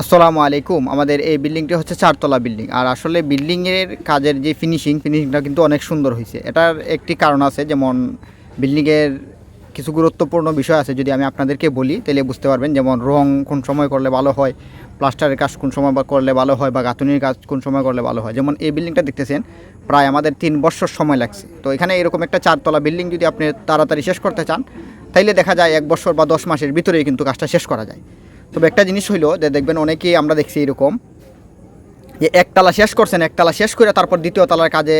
আসসালামু আলাইকুম। আমাদের এই বিল্ডিংটি হচ্ছে চারতলা বিল্ডিং। আর আসলে বিল্ডিংয়ের কাজের যে ফিনিশিং ফিনিশিংটা কিন্তু অনেক সুন্দর হয়েছে। এটার একটি কারণ আছে, যেমন বিল্ডিংয়ের কিছু গুরুত্বপূর্ণ বিষয় আছে যদি আমি আপনাদেরকে বলি, তাহলে বুঝতে পারবেন, যেমন রং কোন সময় করলে ভালো হয়, প্লাস্টারের কাজ কোন সময় করলে ভালো হয়, বা গাঁথুনির কাজ কোন সময় করলে ভালো হয়। যেমন এই বিল্ডিংটা দেখতেছেন, প্রায় আমাদের তিন বছর সময় লাগছে। তো এখানে এরকম একটা চারতলা বিল্ডিং যদি আপনি তাড়াতাড়ি শেষ করতে চান, তাইলে দেখা যায় এক বছর বা দশ মাসের ভিতরেই কিন্তু কাজটা শেষ করা যায়। তবে একটা জিনিস হইল যে দেখবেন অনেকেই আমরা দেখছি এরকম যে একতলা শেষ করছেন একতলা শেষ করে তারপর দ্বিতীয় তলার কাজে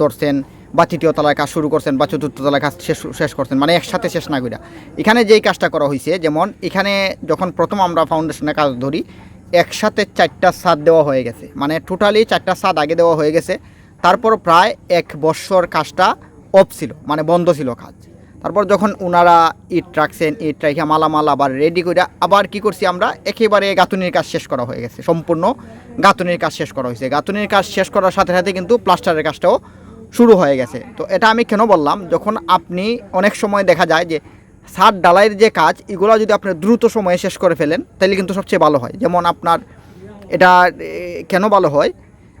ধরছেন বা তৃতীয় তলায় কাজ শুরু করছেন বা চতুর্থ তলায় কাজ শেষ শেষ করছেন মানে একসাথে শেষ না কইরা। এখানে যেই কাজটা করা হয়েছে যেমন এখানে যখন প্রথম আমরা ফাউন্ডেশনে কাজ ধরি, একসাথে চারটা ছাদ দেওয়া হয়ে গেছে। মানে টোটালি চারটা ছাদ আগে দেওয়া হয়ে গেছে। তারপর প্রায় এক বছর কাজটা অফ ছিল মানে বন্ধ ছিল কাজ। তারপর যখন ওনারা ইট রাখছেন, ইট রাখা মালামাল আবার রেডি করে আবার কি করছি আমরা? একেবারে গাঁথুনির কাজ শেষ করা হয়ে গেছে। সম্পূর্ণ গাঁথুনির কাজ শেষ করা হয়েছে। গাঁথুনির কাজ শেষ করার সাথে সাথে কিন্তু প্লাস্টারের কাজটাও শুরু হয়ে গেছে। তো এটা আমি কেন বললাম? যখন আপনি অনেক সময় দেখা যায় যে সার ডালাইয়ের যে কাজ, এগুলো যদি আপনি দ্রুত সময়ে শেষ করে ফেলেন তাহলে কিন্তু সবচেয়ে ভালো হয়। যেমন আপনার এটা কেন ভালো হয়?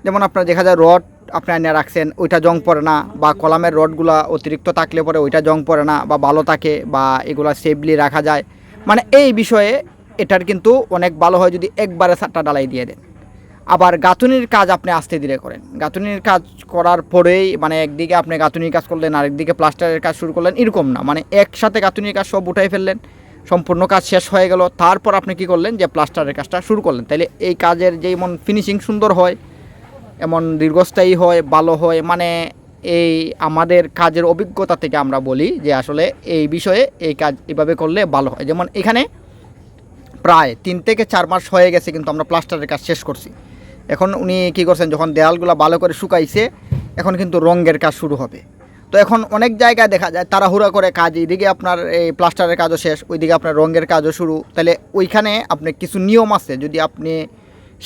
যেমন আপনার দেখা যায় রড আপনি এনে রাখছেন, ওইটা জং পড়ে না বা কলামের রডগুলা অতিরিক্ত থাকলে পরে ওইটা জং পড়ে না বা ভালো থাকে বা এগুলা সেফলি রাখা যায়। মানে এই বিষয়ে এটার কিন্তু অনেক ভালো হয় যদি একবারে সারটা ডালাই দিয়ে দেন। আবার গাঁথুনির কাজ আপনি আস্তে ধীরে করেন। গাঁথুনির কাজ করার পরেই মানে একদিকে আপনি গাঁথুনির কাজ করলেন, আরেকদিকে প্লাস্টারের কাজ শুরু করলেন, এরকম না। মানে একসাথে গাঁথুনির কাজ সব উঠাই ফেললেন, সম্পূর্ণ কাজ শেষ হয়ে গেল। তারপর আপনি কি করলেন যে প্লাস্টারের কাজটা শুরু করলেন। তাইলে এই কাজের যেমন ফিনিশিং সুন্দর হয় এমন দীর্ঘস্থায়ী হয়, ভালো হয় মানে এই আমাদের কাজের অভিজ্ঞতা থেকে আমরা বলি যে আসলে এই বিষয়ে এই কাজ এভাবে করলে ভালো হয়। যেমন এখানে প্রায় তিন থেকে চার মাস হয়ে গেছে কিন্তু আমরা প্লাস্টারের কাজ শেষ করছি। এখন উনি কী করছেন, যখন দেয়ালগুলো ভালো করে শুকাইছে, এখন কিন্তু রঙের কাজ শুরু হবে। তো এখন অনেক জায়গায় দেখা যায় তাড়াহুড়া করে কাজ, এইদিকে আপনার এই প্লাস্টারের কাজও শেষ, ওইদিকে আপনার রঙের কাজও শুরু। তাহলে ওইখানে আপনি কিছু নিয়ম আছে, যদি আপনি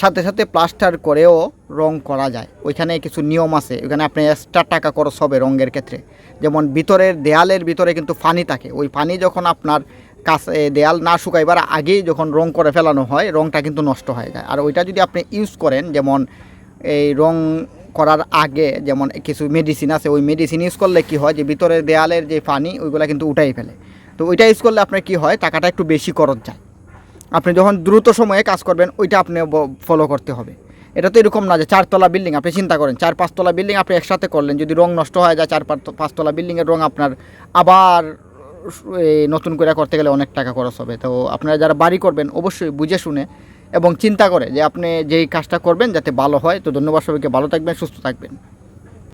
সাথে সাথে প্লাস্টার করেও রং করা যায়। ওইখানে কিছু নিয়ম আছে। ওইখানে আপনি এক্সট্রা টাকা খরচ হবে রঙের ক্ষেত্রে। যেমন ভিতরের দেয়ালের ভিতরে কিন্তু পানি থাকে। ওই পানি যখন আপনার কাছে দেয়াল না শুকাইবার আগেই যখন রং করে ফেলানো হয়, রংটা কিন্তু নষ্ট হয়ে যায়। আর ওইটা যদি আপনি ইউজ করেন, যেমন এই রং করার আগে যেমন কিছু মেডিসিন আছে, ওই মেডিসিন ইউজ করলে কি হয় যে, ভিতরের দেয়ালের যে পানি, ওইগুলো কিন্তু উঠাই ফেলে। তো ওইটা ইউজ করলে আপনার কি হয়? টাকাটা একটু বেশি খরচ যায়। আপনি যখন দ্রুত সময়ে কাজ করবেন, ওইটা আপনি ফলো করতে হবে। এটা তো এরকম না যে চারতলা বিল্ডিং আপনি চিন্তা করেন, চার পাঁচতলা বিল্ডিং আপনি একসাথে করলেন, যদি রং নষ্ট হয়ে যায়, চার পাঁচতলা বিল্ডিংয়ের রং আপনার আবার নতুন করে করতে গেলে অনেক টাকা খরচ হবে। তো আপনারা যারা বাড়ি করবেন, অবশ্যই বুঝে শুনে এবং চিন্তা করে যে আপনি যেই কাজটা করবেন যাতে ভালো হয়। তো ধন্যবাদ সবাইকে, ভালো থাকবেন, সুস্থ থাকবেন।